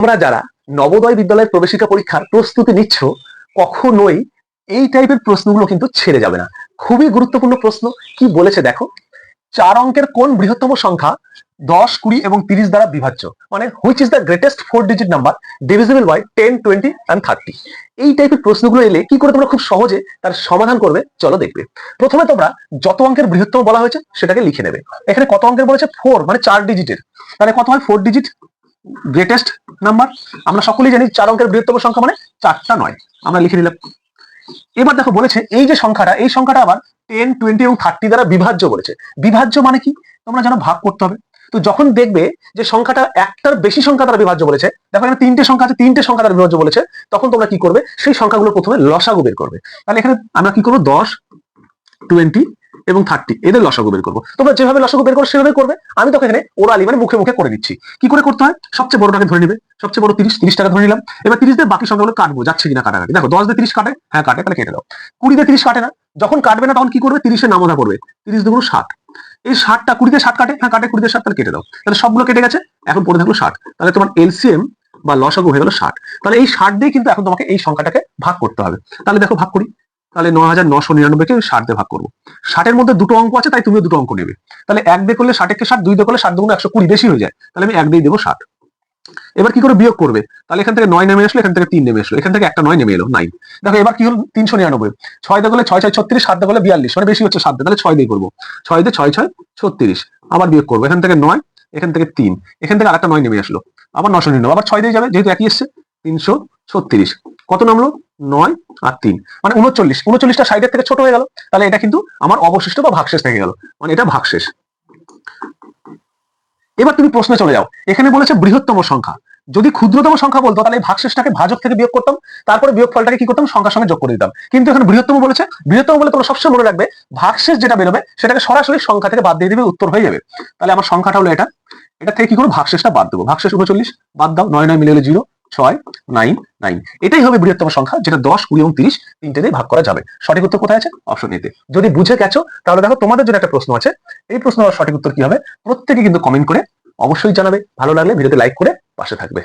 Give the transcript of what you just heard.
তোমরা যারা নবোদয় বিদ্যালয়ের প্রবেশিকা পরীক্ষার প্রস্তুতি নিচ্ছ, কখনোই এই টাইপের প্রশ্নগুলো কিন্তু ছেড়ে যাবে না। খুবই গুরুত্বপূর্ণ প্রশ্ন, কি বলেছে দেখো? চার অঙ্কের কোন বৃহত্তম সংখ্যা দশ, কুড়ি এবং তিরিশ দ্বারা বিভাজ্য? মানে which is the greatest four digit number divisible by ten twenty and thirty এই টাইপের প্রশ্নগুলো এলে কি করে তোমরা খুব সহজে তার সমাধান করবে? চলো দেখবে। প্রথমে তোমরা যত অঙ্কের বৃহত্তম বলা হয়েছে সেটাকে লিখে নেবে। এখানে কত অঙ্কের বলেছে? ফোর মানে চার ডিজিটের তাহলে কত হয়? ফোর ডিজিট গ্রেটেস্ট নাম্বার আমরা সকলেই জানি চার অঙ্কের বৃহত্তম সংখ্যা মানে চারটা নয়। আমরা লিখে নিলাম। এবার দেখো বলেছে, এই যে সংখ্যাটা, এই সংখ্যাটা আবার টেন টোয়েন্টি এবং থার্টি দ্বারা বিভাজ্য বলেছে। বিভাজ্য মানে কি? তোমরা যেন ভাগ করতে হবে। তো যখন দেখবে যে সংখ্যাটা একটার বেশি সংখ্যা দ্বারা বিভাজ্য বলেছে, দেখো এখানে তিনটে সংখ্যা আছে, তিনটে সংখ্যা দ্বারা বিভাজ্য বলেছে, তখন তোমরা কি করবে? সেই সংখ্যাগুলো প্রথমে লসাগু বের করবে। তাহলে এখানে আমরা কি করব? দশ টোয়েন্টি এবং থার্টি এদের লসাগু বের করব। তোমরা যেভাবে লসাগু বের করো, সেভাবে করবে। আমি তোকে এখানে ওরালি মানে মুখে মুখে করে দিচ্ছি। কি করে করতে হয়? সবচেয়ে বড়টাকে ধরে নিবে। সবচেয়ে বড় তিরিশ তিরিশ টাকা ধরে নিলাম। এবার তিরিশ দিয়ে বাকি সংখ্যাগুলো কাটবো। যাচ্ছে কিনা কাটাকাটি। দেখো, দশ দিয়ে তিরিশ কাটে। হ্যাঁ কাটে, তাহলে কেটে দাও। কুড়ি দিয়ে তিরিশ কাটে না। যখন কাটবে না, তখন কি করবে? তিরিশের নামতা করবে তিরিশ দুগুলো ষাট এই ষাটটা কুড়িতে ষাট কাটে। হ্যাঁ কাটে। কুড়িতে ষাট তাহলে কেটে দাও। তাহলে সবগুলো কেটে গেছে। এখন পড়ে থাকল ষাট। তাহলে তোমার এলসিএম বা লসাগু হয়ে গেল ষাট। তাহলে এই ষাট দিয়ে কিন্তু এখন তোমাকে এই সংখ্যাটাকে ভাগ করতে হবে। তাহলে দেখো, ভাগ করি। তাহলে নয় হাজার নশো নিরানব্বইকে ষাট দিয়ে ভাগ করব। ষাটের মধ্যে দুটো অঙ্ক আছে, তাই তুমিও দুটো অঙ্ক নেবে। তাহলে এক দিয়ে করলে ষাটকে ষাট, দুই দিয়ে করলে ষাট দুগুণ একশো কুড়ি বেশি হয়ে যায়। তাহলে আমি এক দিয়ে দেবো ষাট। এবার কি করে বিয়োগ করবে? তাহলে এখান থেকে নয় নেমে আসলো, এখান থেকে তিন নেমে আসলো, এখান থেকে একটা নয় নেমে এলো নাইন দেখো, এবার কি হলো? তিনশো নিরানব্বই। ছয় দিয়ে করলে ছয় ছয়, ছত্রিশ, সাত দিয়ে বিয়াল্লিশ মানে বেশি হচ্ছে সাত তাহলে ছয় দিয়ে করব। ছয় দিয়ে ছয় ছয়, ছত্রিশ, আবার বিয়োগ করব। এখান থেকে নয়, এখান থেকে তিন, এখান থেকে আরেকটা নয় নেমে আসলো। আবার নশো নিরানব্বই, আবার ছয় দিয়ে যাবে, যেহেতু একই এসছে, তিনশো ছত্রিশ। কত নামলো? নয় আর তিন। মানে উনচল্লিশ উনচল্লিশটা সাইডের থেকে ছোট হয়ে গেল। তাহলে এটা কিন্তু আমার অবশিষ্ট বা ভাগশেষ থেকে গেল। মানে এটা ভাগশেষ। এবার তুমি প্রশ্নে চলে যাও। এখানে বলেছে বৃহত্তম সংখ্যা। যদি ক্ষুদ্রতম সংখ্যা বলতো, তাহলে এই ভাগশেষটাকে ভাজক থেকে বিয়োগ করতাম। তারপরে বিয়োগ ফলটাকে কি করতাম? সংখ্যার সঙ্গে যোগ করে দিতাম। কিন্তু এখানে বৃহত্তম বলেছে, বৃহত্তম বলে তোমরা সবসময় মনে রাখবে, ভাগশেষ যেটা বেরোবে, সেটাকে সরাসরি সংখ্যা থেকে বাদ দিয়ে দিবে, উত্তর হয়ে যাবে। তাহলে আমার সংখ্যাটা হলো এটা। এটা থেকে কি করব? ভাগশেষটা বাদ দেবো। ভাগশেষ উনচল্লিশ বাদ দাও। নয় নয় মিলে জিরো। ছয়, নাইন নাইন। এটাই হবে বৃহত্তম সংখ্যা, যেটা দশ, কুড়ি এবং তিরিশ তিনটে দিয়ে ভাগ করা যাবে। সঠিক উত্তর কোথায় আছে? অপশন এতে। যদি বুঝে গেছো, তাহলে দেখো তোমাদের জন্য একটা প্রশ্ন আছে। এই প্রশ্ন সঠিক উত্তর কি হবে? প্রত্যেকে কিন্তু কমেন্ট করে অবশ্যই জানাবে। ভালো লাগলে ভিডিওতে লাইক করে পাশে থাকবে।